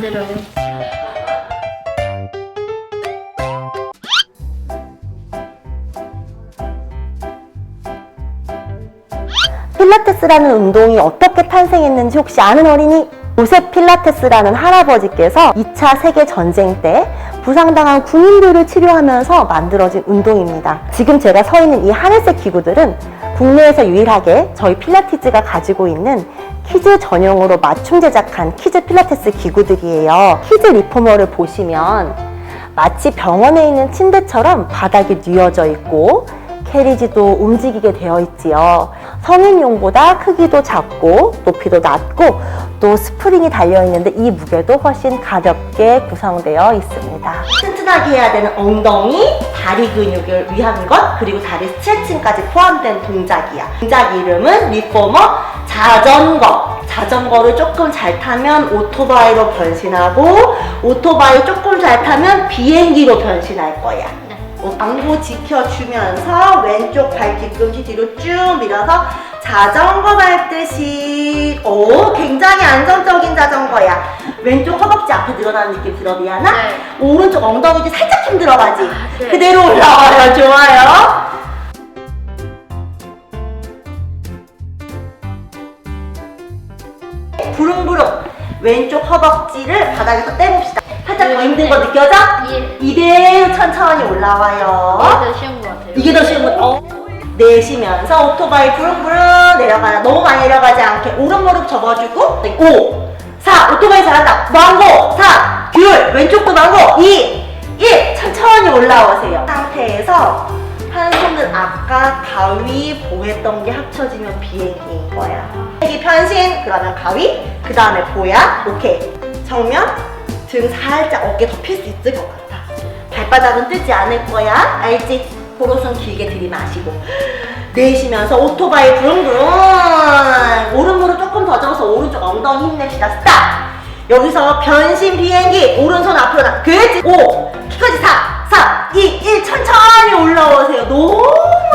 만들어요. 필라테스라는 운동이 어떻게 탄생했는지 혹시 아는 어린이? 조셉 필라테스라는 할아버지께서 2차 세계 전쟁 때 부상당한 군인들을 치료하면서 만들어진 운동입니다. 지금 제가 서 있는 이 하늘색 기구들은 국내에서 유일하게 저희 필라티즈가 가지고 있는 키즈 전용으로 맞춤 제작한 키즈 필라테스 기구들이에요. 키즈 리포머를 보시면 마치 병원에 있는 침대처럼 바닥이 뉘어져 있고 캐리지도 움직이게 되어 있지요. 성인용보다 크기도 작고 높이도 낮고 또 스프링이 달려 있는데 이 무게도 훨씬 가볍게 구성되어 있습니다. 튼튼하게 해야 되는 엉덩이, 다리 근육을 위한 것 그리고 다리 스트레칭까지 포함된 동작이야. 동작 이름은 리포머 자전거. 자전거를 조금 잘 타면 오토바이로 변신하고 오토바이 조금 잘 타면 비행기로 변신할 거야. 어, 광고 지켜주면서 왼쪽 발 뒤꿈치 뒤로 쭉 밀어서 자전거 밟듯이 오 굉장히 안정적인 자전거야 왼쪽 허벅지 앞에 늘어나는 느낌 들어 미안아? 네. 오른쪽 엉덩이 뒤 살짝 힘 들어가지 네. 그대로 올라와요 좋아요 부릉부릉 왼쪽 허벅지를 바닥에서 떼봅시다 살짝 더 힘든 거 느껴져? 예. 이대로 천천히 올라와요 이게 더 쉬운 것 같아요. 이게 더 쉬운 거. 어. 내쉬면서 오토바이 부릉부릉 내려가라. 너무 많이 내려가지 않게 오른 무릎 접어주고 5, 4, 오토바이 잘한다. 망고 4, 귤 왼쪽도 망고 2, 1 천천히 올라오세요. 상태에서 한 손은 아까 가위 보했던 게 합쳐지면 비행기인 거야. 비행기 편신 그러면 가위 그 다음에 보야 오케이 정면 등 살짝 어깨 덮일 수 있을 것 같아. 발바닥은 뜨지 않을 거야. 알지? 고로선 길게 들이마시고 내쉬면서 오토바이 부릉부릉 오른 무릎 조금 더 접어서 오른쪽 엉덩이 힘냅시다. 스탑! 여기서 변신 비행기 오른손 앞으로 나 그렇지 5 키까지 4 3 2 1 천천히 올라오세요. 너무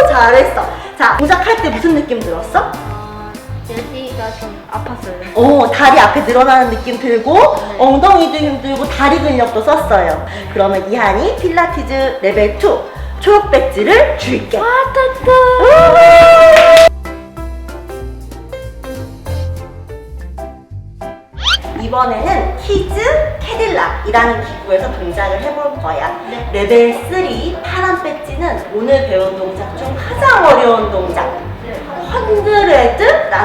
잘했어. 자 동작할 때 무슨 느낌 들었어? 여기가 좀 아팠어요. 어, 다리 앞에 늘어나는 느낌 들고 엉덩이도 힘들고 다리 근력도 썼어요. 그러면 이한이 필라티즈 레벨 2 초록 배지를 줄게. 이번에는 키즈 캐딜락이라는 기구에서 동작을 해볼 거야. 네. 레벨 3 파란 배지는 오늘 배운 동작 중 가장 어려운 동작.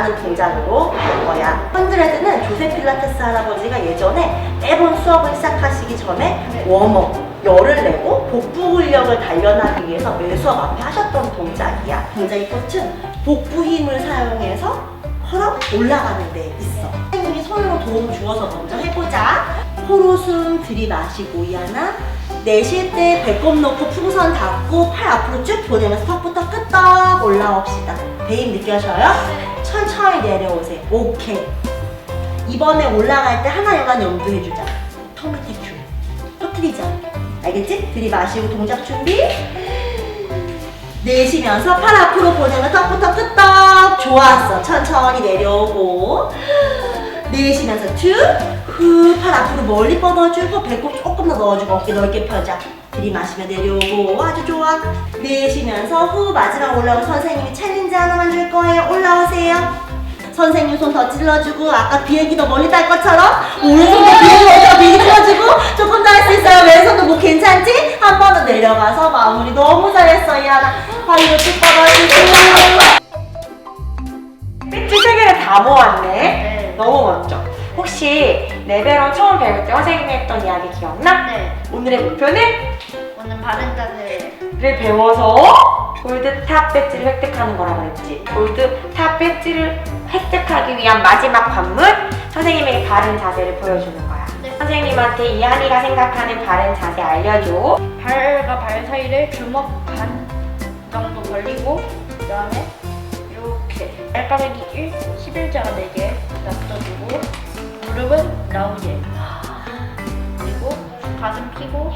헌드레드라는 동작으로 할 거야. 헌드레드는 조세 필라테스 할아버지가 예전에 매번 수업을 시작하시기 전에 웜업, 열을 내고 복부 근력을 단련하기 위해서 매 수업 앞에 하셨던 동작이야. 동작의 끝은 복부 힘을 사용해서 걸어 올라가는 데 있어. 선생님이 손으로 도움 주어서 먼저 해보자. 코로 숨 들이마시고 이 하나 내쉴 때 배꼽 놓고 풍선 닫고 팔 앞으로 쭉 보내면서 턱부터 끄떡 올라옵시다. 배임 느껴져요? 천천히 내려오세요. 오케이. 이번에 올라갈 때 하나 여간 염두해주자. 턱 밑에 줄. 터트리지 않게. 알겠지? 들이마시고 동작 준비. 내쉬면서 팔 앞으로 보내면 턱부터 끄떡. 좋았어. 천천히 내려오고. 내쉬면서 쭉. 후, 팔 앞으로 멀리 뻗어주고 배꼽 조금 더 넣어주고 어깨 넓게 펴자. 들이마시며 내려오고 아주 좋아. 내쉬면서 후 마지막 올라오면 선생님이 챌린지 하나만 줄 거예요. 올라오세요. 선생님 손 더 찔러주고 아까 비행기 더 멀리 딸 것처럼 오른손도 비행기 먼저 찔러주고 조금 더 할 수 있어요. 왼손도 뭐 괜찮지? 한 번 더 내려가서 마무리 너무 잘했어 이하나. 발로 쭉 뻗어주고. 배지 세 개를 다 모았네. 네. 너무 멋져. 혹시 레벨원 처음 배울 때 선생님이 했던 이야기 기억나? 네. 오늘의 목표는 오늘 바른 자세. 를 배워서 골드 탑 배지를 획득하는 거라 그랬지. 골드 탑 배지를 획득하기 위한 마지막 관문 선생님에게 바른 자세를 보여주는 거야. 네. 선생님한테 이한이가 생각하는 바른 자세 알려줘. 발과 발 사이를 주먹 반 정도 벌리고 그다음에 이렇게 발가락이 1, 11자가 4개 놔둬주고 무릎은 라운지에 그리고 가슴 펴고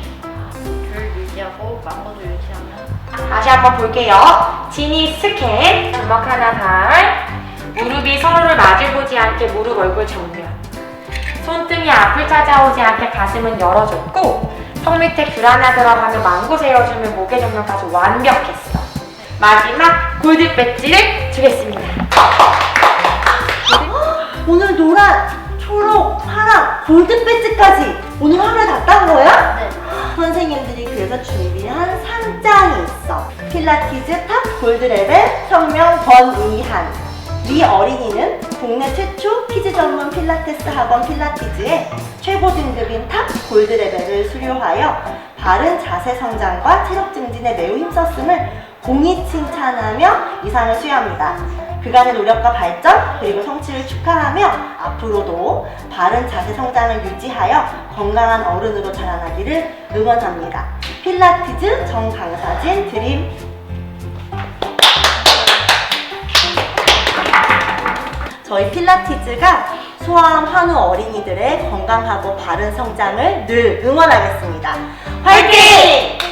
줄 유지하고 망고도 유지하면 다시 한번 볼게요. 지니 스캔, 주먹 하나 발, 무릎이 서로를 마주보지 않게 무릎 얼굴 정면. 손등을 흉이 앞을 찾아오지 않게 가슴은 열어줬고 턱 밑에 귤 하나 들어가면 망고 세워주면 목의 정렬까지 완벽했어. 마지막 골드 배지를 주겠습니다. 오늘 노란, 초록, 파랑, 골드 배지까지 오늘 하루에 다 딴 거야? 네. 선생님들이 그래서 준비한 상장이 있어. 필라티즈 탑 골드 레벨 성명 권이한. 이 어린이는 국내 최초 키즈 전문 필라테스 학원 필라티즈의 최고 등급인 탑 골드 레벨을 수료하여 바른 자세 성장과 체력 증진에 매우 힘썼음을 공히 칭찬하며 이상을 수여합니다. 그간의 노력과 발전 그리고 성취를 축하하며 앞으로도 바른 자세 성장을 유지하여 건강한 어른으로 자라나기를 응원합니다. 필라티즈 정강사진 드림 저희 필라티즈가 소아암 환우 어린이들의 건강하고 바른 성장을 늘 응원하겠습니다. 화이팅!